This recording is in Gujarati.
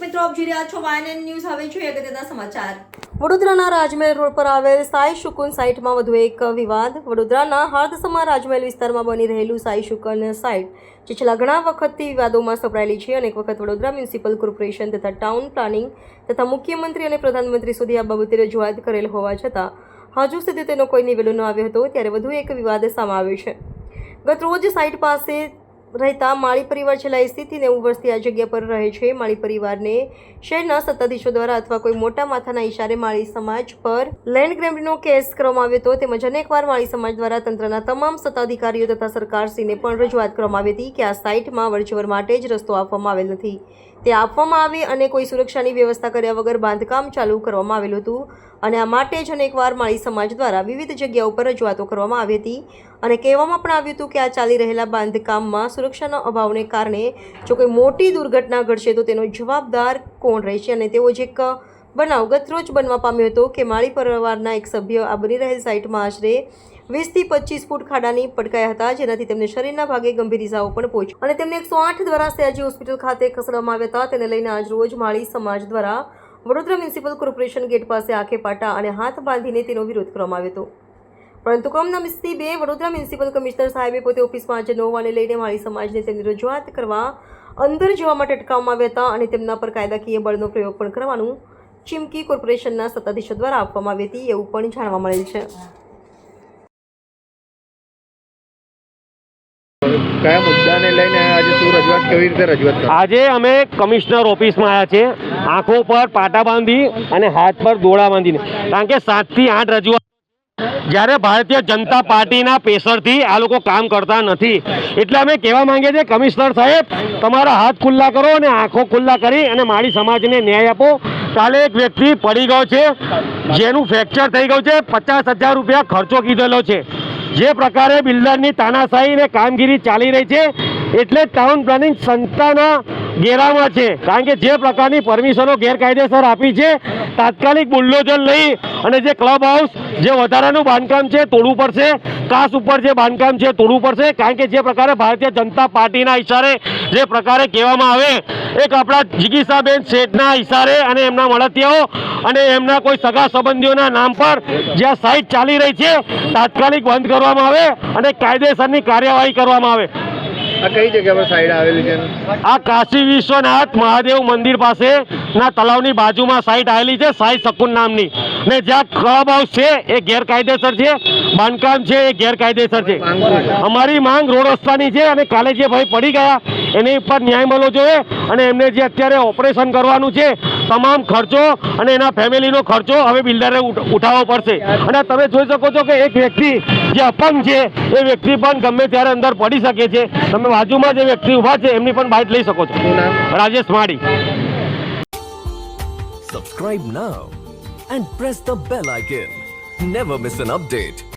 મિત્રો, આપ જોઈ રહ્યા છો વાયએનએન ન્યૂઝ હવે જોઈએ અગત્યના સમાચાર. વડોદરાના રાજમહેલ રોડ પર આવેલ સાઈ શુકુન સાઇટમાં વધુ એક વિવાદ. વડોદરાના હાર્દસમા રાજમહેલ વિસ્તારમાં બની રહેલું સાઈ શુકન સાઇટ જે છેલ્લા ઘણા વખતથી વિવાદોમાં સપડાયેલી છે અનેક વખત વડોદરા મ્યુનિસિપલ કોર્પોરેશન તથા ટાઉન પ્લાનિંગ તથા મુખ્યમંત્રી અને પ્રધાનમંત્રી સુધી આ બાબતે રજૂઆત કરેલ હોવા છતાં, હજુ સુધી તેનો કોઈ નિવેડો ન આવ્યો હતો. ત્યારે વધુ એક વિવાદ સામે આવ્યો છે. ગત રોજ સાઇટ પાસે રહેતા માળી પરિવાર છેલ્લા સ્થિતિને નેવું વર્ષથી આ જગ્યા પર રહે છે. માળી પરિવારને શહેરના સત્તાધીશો દ્વારા અથવા કોઈ મોટા માથાના ઇશારે માળી સમાજ પર લેન્ડ ગ્રેબનો કેસ કરવામાં આવ્યો હતો. તેમજ અનેકવાર માળી સમાજ દ્વારા તંત્રના તમામ સત્તાધિકારીઓ તથા સરકારશ્રીને પણ રજૂઆત કરવામાં આવી હતી કે આ સાઇટમાં વરજવર માટે જ રસ્તો આપવામાં આવેલ નથી. તે આપવામાં આવે અને કોઈ સુરક્ષાની વ્યવસ્થા કર્યા વગર બાંધકામ ચાલુ કરવામાં આવેલું હતું. અને આ માટે જ અનેકવાર માળી સમાજ દ્વારા વિવિધ જગ્યાઓ પર રજૂઆતો કરવામાં આવી હતી. અને કહેવામાં પણ આવ્યું હતું કે આ ચાલી રહેલા બાંધકામમાં સુરક્ષાના અભાવને કારણે જો કોઈ મોટી દુર્ઘટના ઘટશે તો તેનો જવાબદાર કોણ રહેશે? અને તેઓ જ એક બનાવ ગતરોજ બનવા પામ્યો હતો કે માળી પરિવારના એક સભ્ય આ બની રહેલ સાઇટમાં આશરે વીસથી પચીસ ફૂટ ખાડાની પટકાયા હતા, જેનાથી તેમને શરીરના ભાગે ગંભીર ઇજાઓ પણ પહોંચી. અને તેમને એકસો આઠ દ્વારા સયાજી હોસ્પિટલ ખાતે ખસેડવામાં આવ્યા હતા. તેને લઈને આજ રોજ માળી સમાજ દ્વારા વડોદરા મ્યુનિસિપલ કોર્પોરેશન ગેટ પાસે આંખે પાટા અને હાથ બાંધીને તેનો વિરોધ કરવામાં આવ્યો હતો. પરંતુ કમનસીબે વડોદરા મ્યુનિસિપલ કમિશનર સાહેબે પોતે ઓફિસમાં આજે નોવાને લઈને માળી સમાજને તેમની રજૂઆત કરવા અંદર જવા માટે અટકાવવામાં આવ્યા હતા અને તેમના પર કાયદાકીય બળનો પ્રયોગ પણ કરવાનું ચીમકી કોર્પોરેશનના સત્તાધીશો દ્વારા આપવામાં આવી હતી, એવું પણ જાણવા મળેલ છે. આજે અમે કમિશનર ઓફિસમાં આવ્યા છે આંખો પર પાટા બાંધી અને હાથ પર દોડા બાંધીને. કારણ કે સાતથી આઠ રજૂઆત જ્યારે ભારતીય જનતા પાર્ટીના પ્રેશરથી આ લોકો કામ કરતા નથી. એટલે અમે કહેવા માંગીએ છીએ, કમિશનર સાહેબ, તમારા હાથ ખુલ્લા કરો અને આંખો ખુલ્લા કરી અને મારી સમાજને ન્યાય આપો. કાલે એક વ્યક્તિ પડી ગયો છે, જેનું ફ્રેક્ચર થઈ ગયું છે, પચાસ હજાર રૂપિયા ખર્ચો કીધેલો છે. જે પ્રકારે બિલ્ડરની તાનાશાહી અને કામગીરી ચાલી રહી છે એટલે ટાઉન પ્લાનિંગ સંસ્થાના ઘેરામાં છે. કારણ કે જે પ્રકારની પરમિશનો ગેરકાયદેસર આપી છે, તાત્કાલિક બુલ્ડોઝર લઈ અને જે ક્લબ હાઉસ જે વધારાનું બાંધકામ છે, તોડવું પડશે. કાસ ઉપર જે બાંધકામ છે, તોડવું પડશે. કારણ કે જે પ્રકારે ભારતીય જનતા પાર્ટીના ઇશારે જે પ્રકારે કહેવામાં આવે, એક આપણા જિગીસાબેન શેઠના ઇશારે અને એમના મળતિયાઓ અને એમના કોઈ સગા સંબંધીઓના નામ પર જ્યાં સાઇટ ચાલી રહી છે, તાત્કાલિક બંધ કરવામાં આવે અને કાયદેસરની કાર્યવાહી કરવામાં આવે. આ કઈ જગ્યા પર સાઈડ આવેલી છે? આ કાશી વિશ્વનાથ મહાદેવ મંદિર પાસે ના તળાવની બાજુમાં સાઈટ આવેલી છે સાઈ શકુન નામની. ને જ્યાં ક્લબ હાઉસ છે એ ગેરકાયદેસર છે બાંધકામ છે એ ગેરકાયદેસર છે? અમારી માંગ રોડ રસ્તાની છે અને કાલે જે ભાઈ પડી ગયા એની ઉપર ન્યાય મળવો જોઈએ અને એમને જે અત્યારે ઓપરેશન કરવાનું છે તમામ ખર્ચો અને એના ફેમિલીનો ખર્ચો હવે બિલ્ડરે ઉઠાવવો પડશે. અને તમે જોઈ શકો છો કે એક વ્યક્તિ જે અપંગ છે એ વ્યક્તિ પણ ગમે ત્યારે અંદર પડી શકે છે. તમે બાજુમાં જે વ્યક્તિ ઊભા છે એમની પણ બાઇટ લઈ શકો છો. Rajesh Mali. Subscribe now and press the bell icon never miss an update.